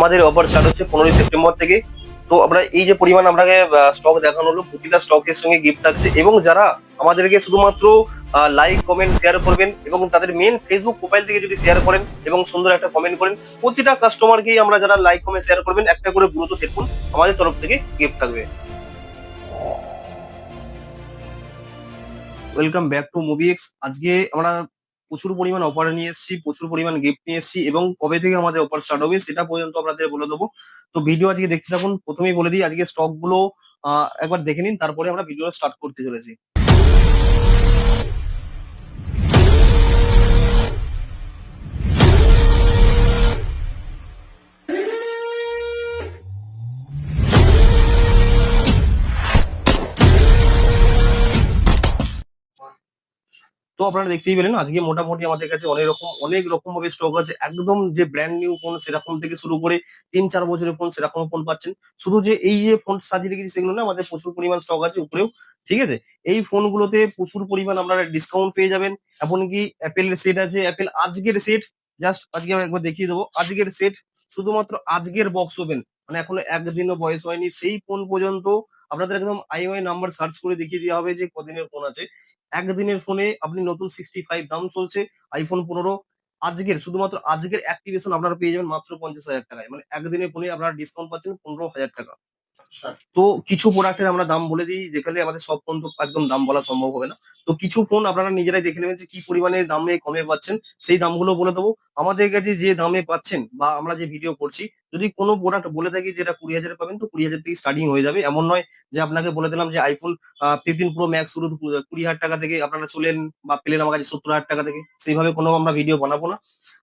আমাদের offer start হচ্ছে পনেরোই সেপ্টেম্বর থেকে। তো আমরা এই যে পরিমাণ আপনাকে স্টক দেখানো হলো, প্রতিটা স্টকের সঙ্গে গিফট থাকছে এবং যারা আমাদেরকে শুধুমাত্র লাইক কমেন্ট শেয়ার করবেন এবং তাদের মেন ফেসবুক প্রোফাইল থেকে যদি শেয়ার করেন এবং সুন্দর একটা কমেন্ট করেন, প্রতিটা কাস্টমারকেই আমরা যারা লাইক কমেন্ট শেয়ার করবেন, একটা করে ব্লুটুথ হেডফোন আমাদের তরফ থেকে গিফট থাকবে। Welcome back to movie X আজকে আমরা প্রচুর পরিমাণ অফার নিয়ে এসেছি, প্রচুর পরিমাণ গিফট নিয়ে এসেছি এবং কবে থেকে আমাদের অফার স্টার্ট হবে সেটা পর্যন্ত আপনাদের বলে দেবো। তো ভিডিও আজকে দেখতে থাকুন, প্রথমেই বলে দিই, আজকে স্টকগুলো একবার দেখে নিন, তারপরে আমরা ভিডিও স্টার্ট করতে চলেছি। তো আপনারা দেখতেই পেলেন, আজকে মোটামুটি আমাদের কাছে অনেক রকম অনেক রকম ভাবে স্টক আছে। একদম যে ব্র্যান্ড নিউ ফোন সেরকম থেকে শুরু করে তিন চার বছরের ফোন সেরকম ফোন পাচ্ছেন। শুধু যে এই যে ফোন সাজিয়ে রেখেছি সেগুলো না, আমাদের প্রচুর পরিমাণ স্টক আছে উপরেও, ঠিক আছে? এই ফোনগুলোতে প্রচুর পরিমাণ আপনারা ডিসকাউন্ট পেয়ে যাবেন। এমনকি অ্যাপেলের সেট আছে অ্যাপেল আজকের সেট জাস্ট আজকে একবার দেখিয়ে দেবো। আজকের সেট শুধুমাত্র আজকের বক্স ওপেন মানে এখনও একদিনও বয়স হয়নি। সেই ফোন পর্যন্ত আপনাদের একদম আইওয়াই নাম্বার সার্চ করে দেখিয়ে দেওয়া হবে যে কদিনের ফোন আছে। একদিনের ফোনে আপনি নতুন সিক্সটি ফাইভ দাম চলছে আইফোন পনেরো। আজকের, শুধুমাত্র আজকের অ্যাক্টিভেশন আপনারা পেয়ে যাবেন মাত্র পঞ্চাশ হাজার টাকায়। মানে একদিনের ফোনে আপনারা ডিসকাউন্ট পাচ্ছেন পনেরো হাজার টাকা। তো কিছু প্রোডাক্টের আমরা দাম বলে দিই, যেখানে আমাদের সব ফোন তো একদম দাম বলা সম্ভব হবে না। তো কিছু ফোন আপনারা নিজেরাই দেখে নেবেন যে কি পরিমাণে দামে, কমে পাচ্ছেন। সেই দামগুলো বলে দেবো। আমাদের কাছে যে দামে পাচ্ছেন বা আমরা যে ভিডিও করছি, যদি কোনো প্রোডাক্ট বলে থাকি যেটা কুড়ি হাজারে পাবেন, তো কুড়ি হাজার থেকে স্টার্টিং হয়ে যাবে। এমন নয় যে আপনাকে বলে দিলাম যে আইফোন ফিফটিন প্রো ম্যাক্স শুরু কুড়ি হাজার টাকা থেকে আপনারা চলেন বা পেলেন আমার কাছে সত্তর হাজার টাকা থেকে। সেইভাবে কোনো আমরা ভিডিও বানাবো না।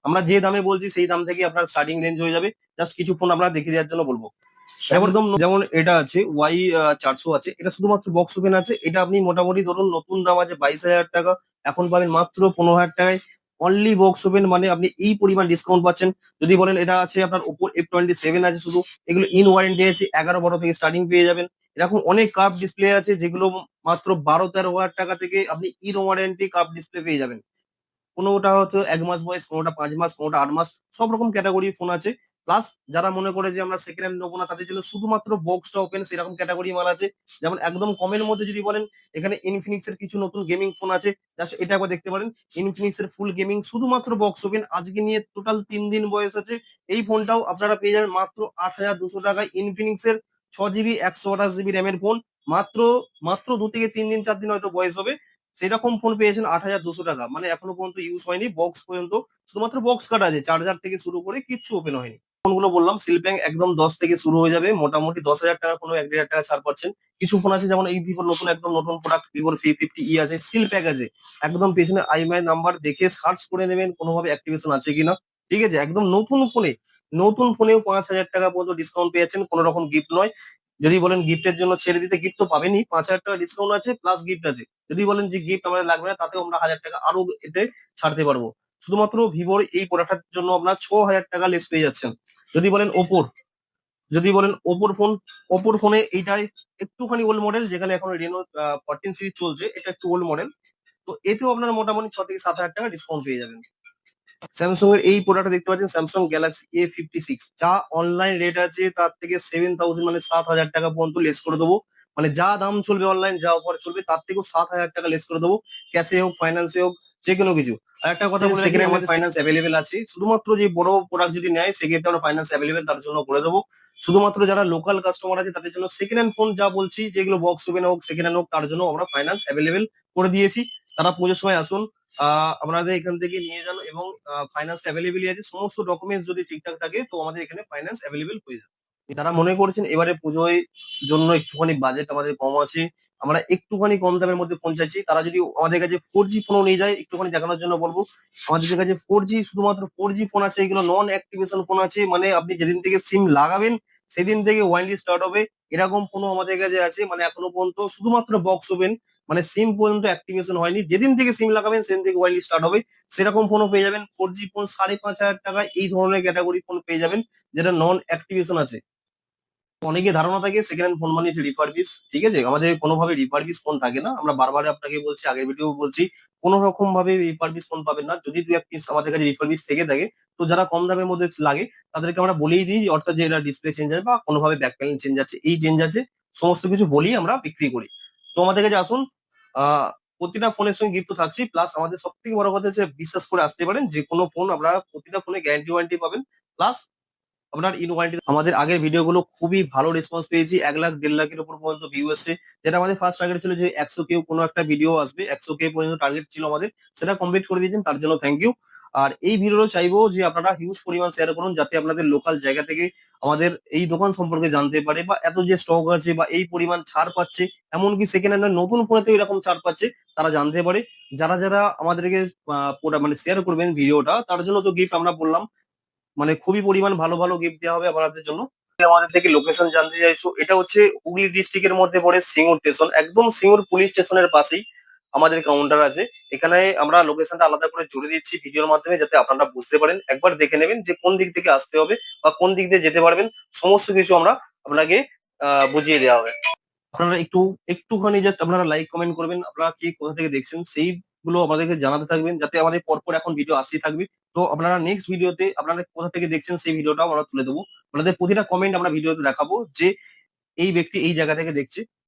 আমরা যে দামে বলছি, সেই দাম থেকে আপনার স্টার্টিং রেঞ্জ হয়ে যাবে। জাস্ট কিছু ফোন আমরা দেখিয়ে দেওয়ার জন্য বলব। একদম যেমন এটা আছে ওয়াই চারশো আছে, এটা শুধুমাত্র বক্স ওপেন আছে, এটা আপনি মোটামুটি ধরুন নতুন দাম আছে বাইশ হাজার টাকা, এখন পাবেন মাত্র পনেরো হাজার টাকায়। অনলি বক্স ওপেন মানে আপনি এই পরিমাণ ডিসকাউন্ট পাচ্ছেন। যদি বলেন এটা আছে আপনার ওপর এফ টোয়েন্টি সেভেন আছে শুধু, এগুলো ইন ওয়ারেন্টি আছে, এগারো বারো থেকে স্টার্টিং পেয়ে যাবেন। এরকম অনেক কাপ ডিসপ্লে আছে যেগুলো মাত্র বারো তেরো হাজার টাকা থেকে আপনি ইন ওয়ারেন্টি কাপ ডিসপ্লে পেয়ে যাবেন। কোনোটা হয়তো এক মাস বয়স, কোনোটা পাঁচ মাস, কোনোটা আট মাস, সব রকম ক্যাটাগরি ফোন আছে। প্লাস যারা মনে করে যে আমরা সেকেন্ড হ্যান্ড নেব না, তাদের জন্য শুধুমাত্র বক্সটা ওপেন সেরকম ক্যাটাগরি মাল আছে। যেমন একদম কমের মধ্যে যদি বলেন, এখানে ইনফিনিক্স এর কিছু নতুন গেমিং ফোন আছে। এটা একবার দেখতে পারেন। ইনফিনিক্স এর ফুল গেমিং শুধুমাত্র বক্স ওপেন আজকে নিয়ে টোটাল তিন দিন বয়স আছে। এই ফোনটাও আপনারা পেয়ে যাবেন মাত্র আট হাজার দুশো টাকায় ইনফিনিক্স এর ছ জিবি একশো আঠাশ জিবি র্যামের ফোন মাত্র মাত্র দু থেকে তিন দিন, চার দিন হয়তো বয়স হবে। সেরকম ফোন পেয়েছেন আট হাজার দুশো টাকা। মানে এখনও পর্যন্ত ইউজ হয়নি বক্স পর্যন্ত। শুধুমাত্র বক্স কাটা আছে। চার্জার থেকে শুরু করে কিচ্ছু ওপেন হয়নি। ফোনগুলো বললাম সিলপ্যাং একদম দশ থেকে শুরু হয়ে যাবে। মোটামুটি দশ হাজার টাকা কোনো এক হাজার টাকা ছাড় পাচ্ছেন। কিছু ফোন আছে, যেমন এই ভিভোর নতুন, একদম নতুন প্রোডাক্ট ভিভোর ফি ফিফটি ই আছে সিল প্যাক আছে। একদম পেছনে আইএমআই নাম্বার দেখে সার্চ করে নেবেন, কোনোভাবে অ্যাক্টিভেশন আছে কিনা। ঠিক আছে? একদম নতুন ফোনে নতুন ফোনেও পাঁচ হাজার টাকা পর্যন্ত ডিসকাউন্ট পেয়েছেন, কোনো রকম গিফট নয়। যদি বলেন গিফটের জন্য ছেড়ে দিতে গিফট তো পাবেনই, পাঁচ হাজার টাকা ডিসকাউন্ট আছে প্লাস গিফট আছে। যদি বলেন যে গিফট আমাদের লাগবে না, তাতেও আমরা হাজার টাকা আরও এতে ছাড়তে পারব। শুধুমাত্র ভিভোর এই প্রোডাক্টের জন্য আপনার ছ হাজার টাকা লেস পেয়ে যাচ্ছেন। যদি বলেন ওপোর, যদি বলেন ওপোর ফোন, ওপোর ফোনে এইটাই একটুখানি ওল্ড মডেল যেখানে এখন রেনো ফোরটিন সিরিজ চলছে, এটা একটু ওল্ড মডেল তো এতেও আপনার মোটামুটি ছ থেকে সাত হাজার টাকা ডিসকাউন্ট পেয়ে যাবেন। স্যামসাং এর এই প্রোডাক্ট দেখতে পাচ্ছেন Samsung Galaxy A fifty six যা অনলাইন রেট আছে তার থেকে সেভেন থাউজেন্ড মানে সাত হাজার টাকা পর্যন্ত লেস করে দেবো। মানে যা দাম চলবে অনলাইন যা অফার চলবে, তার থেকেও সাত হাজার টাকা লেস করে দেবো। ক্যাশে হোক ফাইন্যান্সে হোক যে কোনো কিছু। আর একটা কথা বলে সেখানে আমাদের ফাইন্যান্স অ্যাভেলেবেল আছে। শুধুমাত্র যে বড় প্রোডাক্ট যদি নেয় সেক্ষেত্রে আমরা ফাইন্যান্স অ্যাভেলেবেল তার জন্য করে দেবো। শুধুমাত্র যারা লোকাল কাস্টমার আছে তাদের জন্য সেকেন্ড হ্যান্ড ফোন যা বলছি যেগুলো বক্স ওপেন হোক সেকেন্ড হ্যান্ড হোক তার জন্য আমরা ফাইন্যান্স অ্যাভেলেবেল করে দিয়েছি। তারা পুজোর সময় আসুন আহ আপনাদের এখান থেকে নিয়ে যান এবং ফাইন্যান্স অ্যাভেলেবেলই আছে। সমস্ত ডকুমেন্টস যদি ঠিকঠাক থাকে তো আমাদের এখানে ফাইন্যান্স অ্যাভেলেবেল হয়ে যাবে। তারা মনে করছেন এবারে পুজোয় জন্য একটুখানি বাজেট আমাদের কম আছে আমরা একটুখানি কম দামের মধ্যে ফোন চাইছি। তারা যদি আমাদের কাছে ফোর জি ফোনও নিয়ে যায়, একটুখানি দেখানোর জন্য বলব। আমাদের কাছে ফোর জি শুধুমাত্র ফোর জি ফোন আছে, এগুলো নন অ্যাক্টিভেশন ফোন আছে। মানে আপনি যেদিন থেকে সিম লাগাবেন, সেদিন থেকে ওয়ারেন্টি স্টার্ট হবে। এরকম ফোনও আমাদের কাছে আছে মানে এখনও পর্যন্ত শুধুমাত্র বক্স ওপেন মানে সিম পর্যন্ত অ্যাক্টিভেশন হয়নি। যেদিন থেকে সিম লাগাবেন, সেদিন থেকে ওয়ারেন্টি স্টার্ট হবে। সেরকম ফোনও পেয়ে যাবেন। ফোর জি ফোন সাড়ে পাঁচ হাজার টাকা এই ধরনের ক্যাটাগরি ফোন পেয়ে যাবেন, যেটা নন অ্যাক্টিভেশন আছে। অনেকে ধারণা থাকে সেকেন্ড হ্যান্ড ফোন মানে হচ্ছে রিফারবিশ ঠিক আছে? আমাদের কোনোভাবে রিফারবিশ ফোন থাকে না। আমরা বারবার আপনাকে বলছি, আগের ভিডিও বলছি কোনো রকম ভাবে রিফারবিশ ফোন পাবেন না। যদি দু এক পিস আমাদের কাছে রিফারবিশ থেকে থাকে, তো যারা কম দামের মধ্যে লাগে, তাদেরকে আমরা বলেই দিই অর্থাৎ যে এটা ডিসপ্লে চেঞ্জ আছে বা কোনোভাবে ব্যাক প্যানেল চেঞ্জ আছে, এই চেঞ্জ আছে, সমস্ত কিছু বলি আমরা বিক্রি করি। তো আমাদের কাছে আসুন প্রতিটা ফোনের সঙ্গে গিফট থাকছে প্লাস আমাদের সব থেকে বড় কথা হচ্ছে, বিশ্বাস করে আসতে পারেন যে কোনো ফোন আপনারা প্রতিটা ফোনে গ্যারান্টি ওয়ারেন্টি পাবেন প্লাস আপনার ইন ওয়ারেন্টি আমাদের আগের ভিডিওগুলো খুবই ভালো রেসপন্স পেয়েছি, এক লাখ, দেড় লাখের উপর পর্যন্ত ভিউ এসছে। যেটা আমাদের ফার্স্ট টার্গেট ছিল যে একশো কেউ কোনো একটা ভিডিও আসবে, একশো কে পর্যন্ত টার্গেট ছিল আমাদের, সেটা কমপ্লিট করে দিয়েছেন, তার জন্য থ্যাংক ইউ আর এই ভিডিওটা চাইব যে আপনারা হিউজ পরিমাণ শেয়ার করুন, যাতে আপনাদের লোকাল জায়গা থেকে আমাদের এই দোকান সম্পর্কে জানতে পারে, বা এত যে স্টক আছে, বা এই পরিমাণ ছাড় পাচ্ছে, এমনকি সেকেন্ড হ্যান্ড নতুন ফোনেতেও এরকম ছাড় পাচ্ছে, তারা জানতে পারে। যারা যারা আমাদেরকে মানে শেয়ার করবেন ভিডিওটা তার জন্য তো গিফট আমরা বললাম। মানে খুবই পরিমাণ ভালো ভালো গিফট দেওয়া হবে আপনাদের জন্য। আমাদের থেকে লোকেশন জানতে চাইছো, এটা হচ্ছে হুগলি ডিস্ট্রিক্টের মধ্যে পড়ে সিঙ্গুর স্টেশন একদম সিঙ্গুর পুলিশ স্টেশনের পাশেই আমাদের কাউন্টার আছে। এখানে আমরা লোকেশনটা আলাদা করে জুড়ে দিচ্ছি ভিডিওর মাধ্যমে যাতে আপনারা বুঝতে পারেন। একবার দেখে নেবেন যে কোন দিক থেকে আসতে হবে বা কোন দিক দিয়ে যেতে পারবেন, সমস্ত কিছু আমরা আপনাকে বুঝিয়ে দেওয়া হবে। আপনারা একটু, একটুখানি জাস্ট আপনারা লাইক কমেন্ট করবেন, আপনারা কি কোথা থেকে দেখছেন সেইগুলো আমাদেরকে জানাতে থাকবেন, যাতে আমাদের পরপর এখন ভিডিও আসতেই থাকবে। তো আপনারা নেক্সট ভিডিওতে আপনারা কোথা থেকে দেখছেন সেই ভিডিওটাও আমরা তুলে দেবো। আপনাদের প্রতিটা কমেন্ট আমরা ভিডিওতে দেখাবো যে এই ব্যক্তি এই জায়গা থেকে দেখছে।